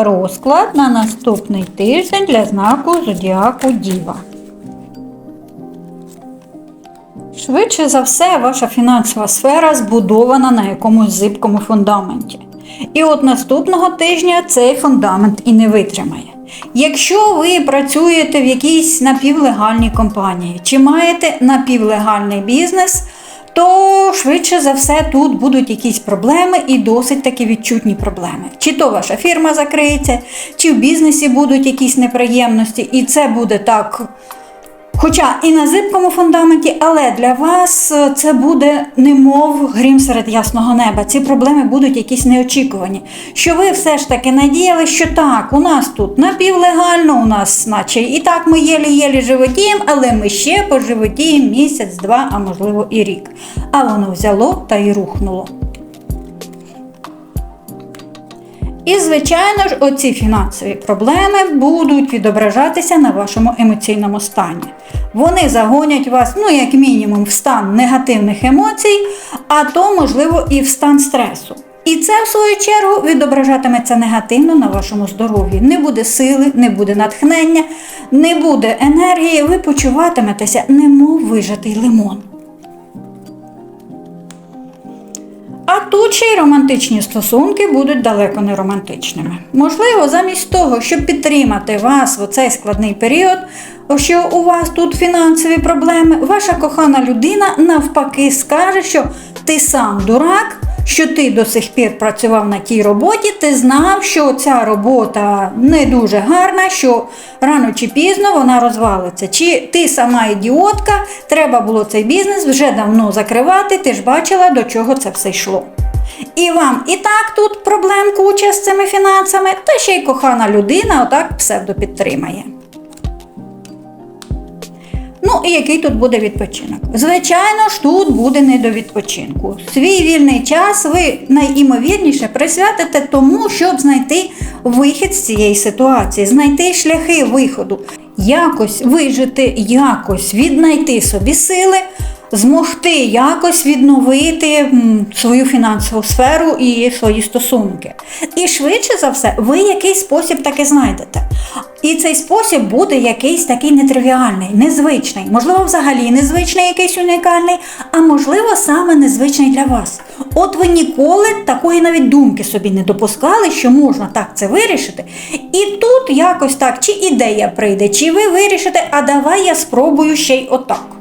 Розклад на наступний тиждень для знаку Зодіаку Діва. Швидше за все, ваша фінансова сфера збудована на якомусь зибкому фундаменті. І от наступного тижня цей фундамент і не витримає. Якщо ви працюєте в якійсь напівлегальній компанії чи маєте напівлегальний бізнес, то швидше за все тут будуть якісь проблеми і досить таки відчутні проблеми. Чи то ваша фірма закриється, чи в бізнесі будуть якісь неприємності, і це буде так Хоча і на зибкому фундаменті, але для вас е, це буде немов грім серед ясного неба. Ці проблеми будуть якісь неочікувані. Що ви все ж таки надіяли, що так, у нас тут напівлегально, у нас, наче і так ми єлі-єлі животіємо, але ми ще поживотіємо місяць, два, а можливо і рік. А воно взяло та й рухнуло. І, звичайно ж, оці фінансові проблеми будуть відображатися на вашому емоційному стані. Вони загонять вас, ну, як мінімум, в стан негативних емоцій, а то, можливо, і в стан стресу. І це, в свою чергу, відображатиметься негативно на вашому здоров'ї. Не буде сили, не буде натхнення, не буде енергії, ви почуватиметеся, немов вижатий лимон. Ще й романтичні стосунки будуть далеко не романтичними. Можливо, замість того, щоб підтримати вас в цей складний період, що у вас тут фінансові проблеми, ваша кохана людина навпаки скаже, що ти сам дурак, що ти до сих пір працював на тій роботі, ти знав, що ця робота не дуже гарна, що рано чи пізно вона розвалиться. Чи ти сама ідіотка, треба було цей бізнес вже давно закривати, ти ж бачила, до чого це все йшло. І вам і так тут проблем куча з цими фінансами, та ще й кохана людина отак псевдо підтримає. Ну і який тут буде відпочинок? Звичайно ж, тут буде не до відпочинку. Свій вільний час ви найімовірніше присвятите тому, щоб знайти вихід з цієї ситуації, знайти шляхи виходу, якось вижити, якось віднайти собі сили. Змогти якось відновити свою фінансову сферу і свої стосунки. І швидше за все, ви якийсь спосіб таки знайдете. І цей спосіб буде якийсь такий нетривіальний, незвичний, можливо, взагалі незвичний, якийсь унікальний, а можливо, саме незвичний для вас. От ви ніколи такої навіть думки собі не допускали, що можна так це вирішити. І тут якось так, чи ідея прийде, чи ви вирішите, а давай я спробую ще й отак.